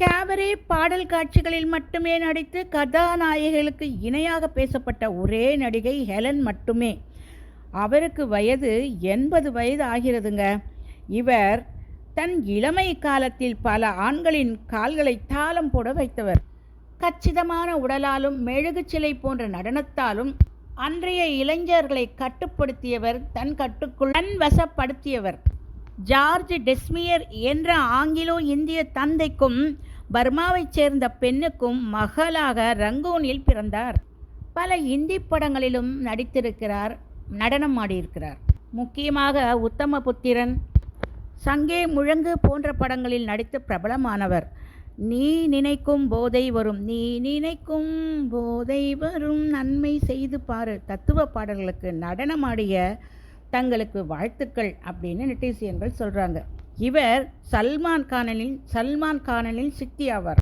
Cabaret பாடல் காட்சிகளில் மட்டுமே நடித்து கதாநாயகிகளுக்கு இணையாக பேசப்பட்ட ஒரே நடிகை ஹெலன் மட்டுமே. அவருக்கு வயது எண்பது வயது ஆகிறதுங்க. இவர் தன் இளமை காலத்தில் பல ஆண்களின் கால்களை தாளம் போட வைத்தவர். கச்சிதமான உடலாலும் மெழுகுச்சிலை போன்ற நடனத்தாலும் அன்றைய இளைஞர்களை கட்டுப்படுத்தியவர் தன் கட்டுக்குள் தன் வசப்படுத்தியவர். ஜார்ஜ் டெஸ்மியர் என்ற ஆங்கிலோ இந்திய தந்தைக்கும் பர்மாவைச் சேர்ந்த பெண்ணுக்கும் மகளாக ரங்கூனில் பிறந்தார். பல இந்தி படங்களிலும் நடித்திருக்கிறார் நடனம் ஆடியிருக்கிறார். முக்கியமாக உத்தமபுத்திரன் சங்கே முழங்கு போன்ற படங்களில் நடித்து பிரபலமானவர். நீ நினைக்கும் போதை வரும் நீ நினைக்கும் போதை வரும் நன்மை செய்து பாரு தத்துவ பாடல்களுக்கு நடனமாடிய தங்களுக்கு வாழ்த்துக்கள் அப்படின்னு நெட்டிசியன்கள் சொல்கிறாங்க இவர் சல்மான் கானலின் சல்மான் கானலின் சித்தி ஆவார்.